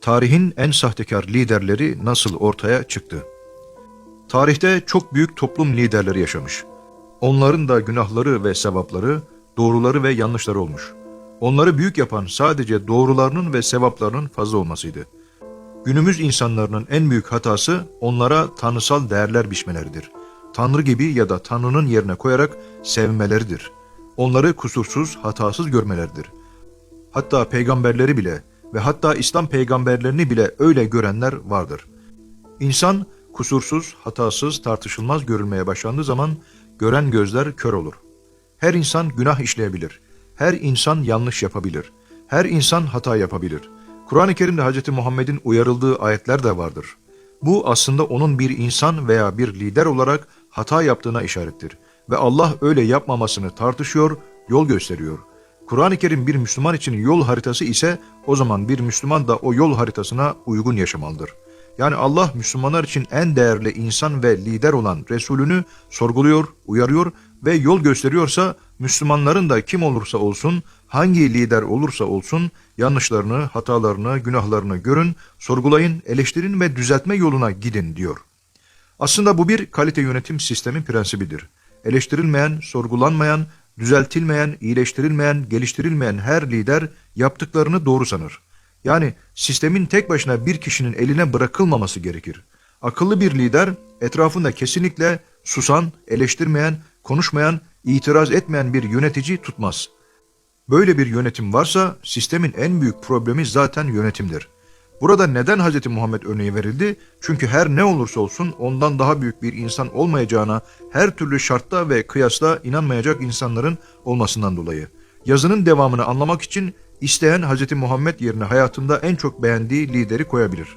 tarihin en sahtekar liderleri nasıl ortaya çıktı? Tarihte çok büyük toplum liderleri yaşamış. Onların da günahları ve sevapları, doğruları ve yanlışları olmuş. Onları büyük yapan sadece doğrularının ve sevaplarının fazla olmasıydı. Günümüz insanlarının en büyük hatası onlara tanrısal değerler biçmeleridir. Tanrı gibi ya da Tanrı'nın yerine koyarak sevmeleridir. Onları kusursuz, hatasız görmeleridir. Hatta peygamberleri bile ve hatta İslam peygamberlerini bile öyle görenler vardır. İnsan kusursuz, hatasız, tartışılmaz görülmeye başlandığı zaman gören gözler kör olur. Her insan günah işleyebilir. Her insan yanlış yapabilir. Her insan hata yapabilir. Kur'an-ı Kerim'de Hz. Muhammed'in uyarıldığı ayetler de vardır. Bu aslında onun bir insan veya bir lider olarak hata yaptığına işarettir. Ve Allah öyle yapmamasını tartışıyor, yol gösteriyor. Kur'an-ı Kerim bir Müslüman için yol haritası ise o zaman bir Müslüman da o yol haritasına uygun yaşamalıdır. Yani Allah Müslümanlar için en değerli insan ve lider olan Resulünü sorguluyor, uyarıyor ve yol gösteriyorsa Müslümanların da kim olursa olsun, hangi lider olursa olsun yanlışlarını, hatalarını, günahlarını görün, sorgulayın, eleştirin ve düzeltme yoluna gidin diyor. Aslında bu bir kalite yönetim sistemi prensibidir. Eleştirilmeyen, sorgulanmayan, düzeltilmeyen, iyileştirilmeyen, geliştirilmeyen her lider yaptıklarını doğru sanır. Yani sistemin tek başına bir kişinin eline bırakılmaması gerekir. Akıllı bir lider etrafında kesinlikle susan, eleştirmeyen, konuşmayan, itiraz etmeyen bir yönetici tutmaz. Böyle bir yönetim varsa sistemin en büyük problemi zaten yönetimdir. Burada neden Hz. Muhammed örneği verildi? Çünkü her ne olursa olsun ondan daha büyük bir insan olmayacağına her türlü şartta ve kıyasla inanmayacak insanların olmasından dolayı. Yazının devamını anlamak için isteyen Hz. Muhammed yerine hayatında en çok beğendiği lideri koyabilir.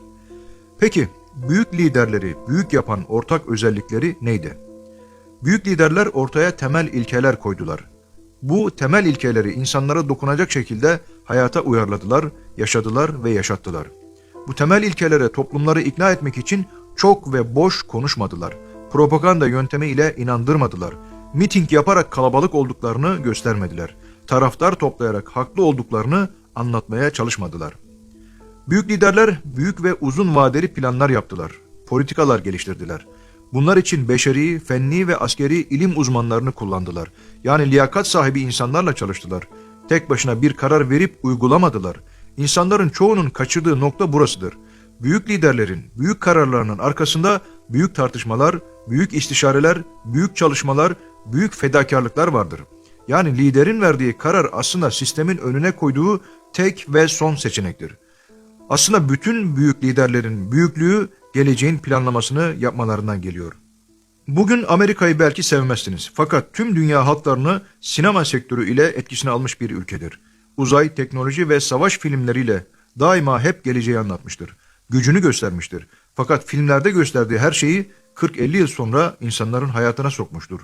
Peki büyük liderleri büyük yapan ortak özellikleri neydi? Büyük liderler ortaya temel ilkeler koydular. Bu temel ilkeleri insanlara dokunacak şekilde hayata uyarladılar, yaşadılar ve yaşattılar. Bu temel ilkelere toplumları ikna etmek için çok ve boş konuşmadılar. Propaganda yöntemi ile inandırmadılar. Miting yaparak kalabalık olduklarını göstermediler. Taraftar toplayarak haklı olduklarını anlatmaya çalışmadılar. Büyük liderler büyük ve uzun vadeli planlar yaptılar. Politikalar geliştirdiler. Bunlar için beşeri, fenni ve askeri ilim uzmanlarını kullandılar. Yani liyakat sahibi insanlarla çalıştılar. Tek başına bir karar verip uygulamadılar. İnsanların çoğunun kaçırdığı nokta burasıdır. Büyük liderlerin büyük kararlarının arkasında büyük tartışmalar, büyük istişareler, büyük çalışmalar, büyük fedakarlıklar vardır. Yani liderin verdiği karar aslında sistemin önüne koyduğu tek ve son seçenektir. Aslında bütün büyük liderlerin büyüklüğü geleceğin planlamasını yapmalarından geliyor. Bugün Amerika'yı belki sevmezsiniz fakat tüm dünya halklarını sinema sektörü ile etkisine almış bir ülkedir. Uzay, teknoloji ve savaş filmleriyle daima hep geleceği anlatmıştır. Gücünü göstermiştir. Fakat filmlerde gösterdiği her şeyi 40-50 yıl sonra insanların hayatına sokmuştur.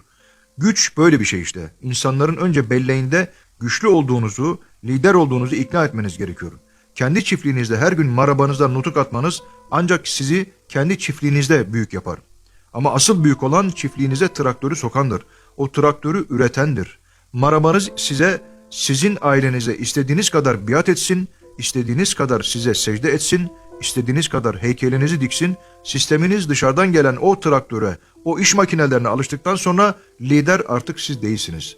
Güç böyle bir şey işte. İnsanların önce belleğinde güçlü olduğunuzu, lider olduğunuzu ikna etmeniz gerekiyor. Kendi çiftliğinizde her gün marabanızda nutuk atmanız ancak sizi kendi çiftliğinizde büyük yapar. Ama asıl büyük olan çiftliğinize traktörü sokandır. O traktörü üretendir. Marabanız size, sizin ailenize istediğiniz kadar biat etsin, istediğiniz kadar size secde etsin, istediğiniz kadar heykelinizi diksin, sisteminiz dışarıdan gelen o traktöre, o iş makinelerine alıştıktan sonra lider artık siz değilsiniz.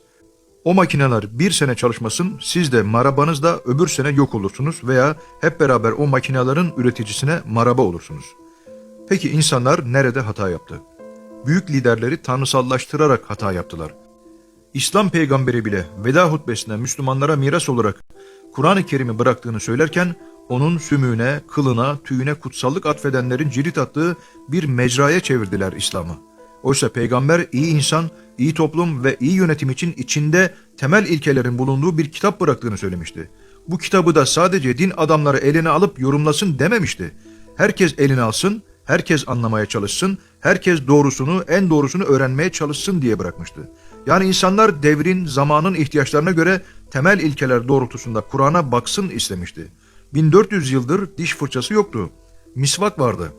O makineler bir sene çalışmasın, siz de marabanız da öbür sene yok olursunuz veya hep beraber o makinelerin üreticisine maraba olursunuz. Peki insanlar nerede hata yaptı? Büyük liderleri tanrısallaştırarak hata yaptılar. İslam peygamberi bile veda hutbesinde Müslümanlara miras olarak Kur'an-ı Kerim'i bıraktığını söylerken onun sümüğüne, kılına, tüyüne kutsallık atfedenlerin cirit attığı bir mecraya çevirdiler İslam'ı. Oysa peygamber iyi insan, iyi toplum ve iyi yönetim için içinde temel ilkelerin bulunduğu bir kitap bıraktığını söylemişti. Bu kitabı da sadece din adamları eline alıp yorumlasın dememişti. Herkes eline alsın, herkes anlamaya çalışsın, herkes doğrusunu, en doğrusunu öğrenmeye çalışsın diye bırakmıştı. Yani insanlar devrin, zamanın ihtiyaçlarına göre temel ilkeler doğrultusunda Kur'an'a baksın istemişti. 1400 yıldır diş fırçası yoktu. Misvak vardı.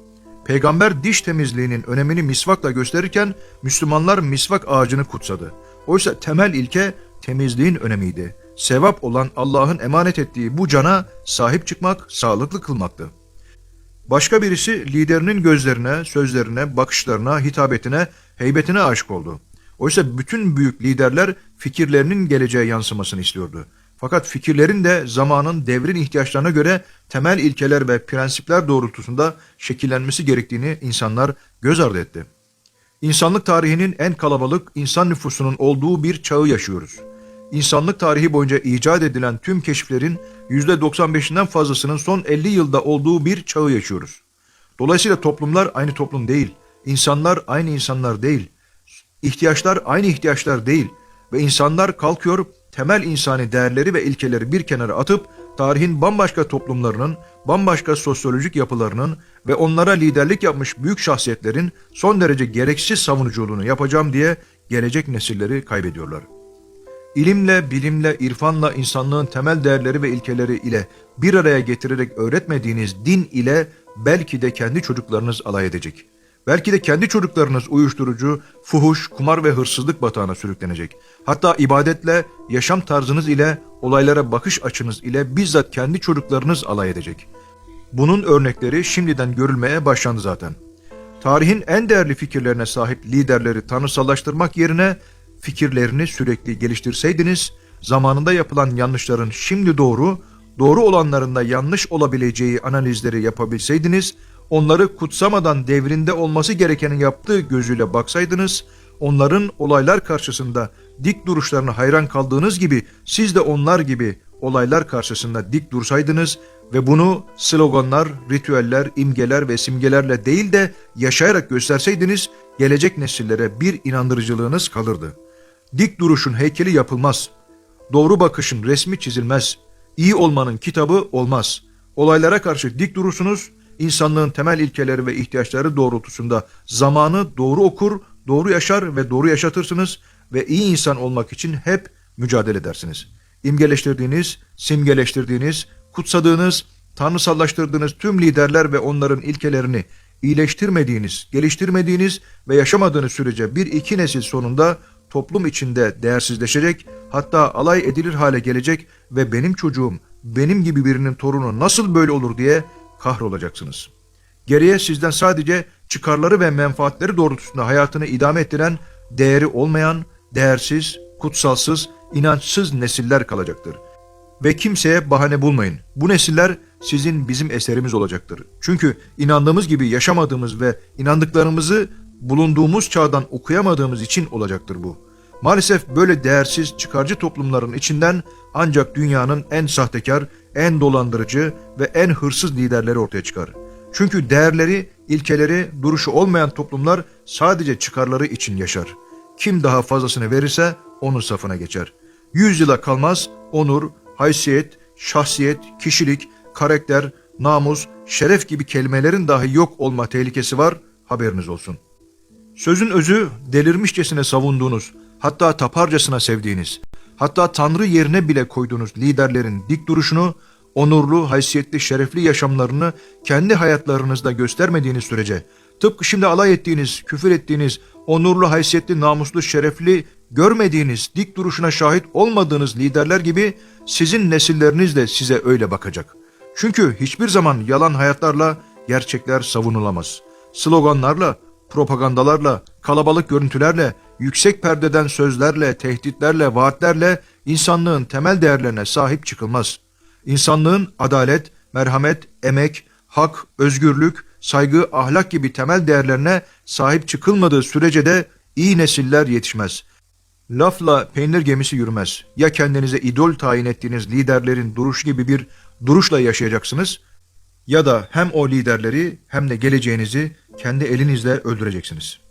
Peygamber diş temizliğinin önemini misvakla gösterirken Müslümanlar misvak ağacını kutsadı. Oysa temel ilke temizliğin önemiydi. Sevap olan Allah'ın emanet ettiği bu cana sahip çıkmak, sağlıklı kılmaktı. Başka birisi liderinin gözlerine, sözlerine, bakışlarına, hitabetine, heybetine aşık oldu. Oysa bütün büyük liderler fikirlerinin geleceğe yansımasını istiyordu. Fakat fikirlerin de zamanın devrin ihtiyaçlarına göre temel ilkeler ve prensipler doğrultusunda şekillenmesi gerektiğini insanlar göz ardı etti. İnsanlık tarihinin en kalabalık insan nüfusunun olduğu bir çağı yaşıyoruz. İnsanlık tarihi boyunca icat edilen tüm keşiflerin %95'inden fazlasının son 50 yılda olduğu bir çağı yaşıyoruz. Dolayısıyla toplumlar aynı toplum değil, insanlar aynı insanlar değil, ihtiyaçlar aynı ihtiyaçlar değil ve insanlar kalkıyor temel insani değerleri ve ilkeleri bir kenara atıp tarihin bambaşka toplumlarının, bambaşka sosyolojik yapılarının ve onlara liderlik yapmış büyük şahsiyetlerin son derece gereksiz savunuculuğunu yapacağım diye gelecek nesilleri kaybediyorlar. İlimle, bilimle, irfanla insanlığın temel değerleri ve ilkeleri ile bir araya getirerek öğretmediğiniz din ile belki de kendi çocuklarınız alay edecek. Belki de kendi çocuklarınız uyuşturucu, fuhuş, kumar ve hırsızlık batağına sürüklenecek. Hatta ibadetle, yaşam tarzınız ile, olaylara bakış açınız ile bizzat kendi çocuklarınız alay edecek. Bunun örnekleri şimdiden görülmeye başlandı zaten. Tarihin en değerli fikirlerine sahip liderleri tanrısallaştırmak yerine fikirlerini sürekli geliştirseydiniz, zamanında yapılan yanlışların şimdi doğru, doğru olanların da yanlış olabileceği analizleri yapabilseydiniz, onları kutsamadan devrinde olması gerekenin yaptığı gözüyle baksaydınız, onların olaylar karşısında dik duruşlarına hayran kaldığınız gibi siz de onlar gibi olaylar karşısında dik dursaydınız ve bunu sloganlar, ritüeller, imgeler ve simgelerle değil de yaşayarak gösterseydiniz gelecek nesillere bir inandırıcılığınız kalırdı. Dik duruşun heykeli yapılmaz. Doğru bakışın resmi çizilmez. İyi olmanın kitabı olmaz. Olaylara karşı dik durursunuz, insanlığın temel ilkeleri ve ihtiyaçları doğrultusunda zamanı doğru okur, doğru yaşar ve doğru yaşatırsınız ve iyi insan olmak için hep mücadele edersiniz. İmgeleştirdiğiniz, simgeleştirdiğiniz, kutsadığınız, tanrısallaştırdığınız tüm liderler ve onların ilkelerini iyileştirmediğiniz, geliştirmediğiniz ve yaşamadığınız sürece bir iki nesil sonunda toplum içinde değersizleşecek, hatta alay edilir hale gelecek ve benim çocuğum, benim gibi birinin torunu nasıl böyle olur diye kahrolacaksınız. Geriye sizden sadece çıkarları ve menfaatleri doğrultusunda hayatını idame ettiren, değeri olmayan, değersiz, kutsalsız, inançsız nesiller kalacaktır. Ve kimseye bahane bulmayın. Bu nesiller sizin bizim eserimiz olacaktır. Çünkü inandığımız gibi yaşamadığımız ve inandıklarımızı bulunduğumuz çağdan okuyamadığımız için olacaktır bu. Maalesef böyle değersiz çıkarcı toplumların içinden ancak dünyanın en sahtekar, en dolandırıcı ve en hırsız liderleri ortaya çıkar. Çünkü değerleri, ilkeleri, duruşu olmayan toplumlar sadece çıkarları için yaşar. Kim daha fazlasını verirse onun safına geçer. Yüz yıla kalmaz onur, haysiyet, şahsiyet, kişilik, karakter, namus, şeref gibi kelimelerin dahi yok olma tehlikesi var haberiniz olsun. Sözün özü delirmişçesine savunduğunuz, hatta taparcasına sevdiğiniz, hatta Tanrı yerine bile koyduğunuz liderlerin dik duruşunu, onurlu, haysiyetli, şerefli yaşamlarını kendi hayatlarınızda göstermediğiniz sürece, tıpkı şimdi alay ettiğiniz, küfür ettiğiniz, onurlu, haysiyetli, namuslu, şerefli, görmediğiniz, dik duruşuna şahit olmadığınız liderler gibi sizin nesilleriniz de size öyle bakacak. Çünkü hiçbir zaman yalan hayatlarla gerçekler savunulamaz. Sloganlarla, propagandalarla, kalabalık görüntülerle, yüksek perdeden sözlerle, tehditlerle, vaatlerle insanlığın temel değerlerine sahip çıkılmaz. İnsanlığın adalet, merhamet, emek, hak, özgürlük, saygı, ahlak gibi temel değerlerine sahip çıkılmadığı sürece de iyi nesiller yetişmez. Lafla peynir gemisi yürümez. Ya kendinize idol tayin ettiğiniz liderlerin duruşu gibi bir duruşla yaşayacaksınız ya da hem o liderleri hem de geleceğinizi kendi elinizle öldüreceksiniz.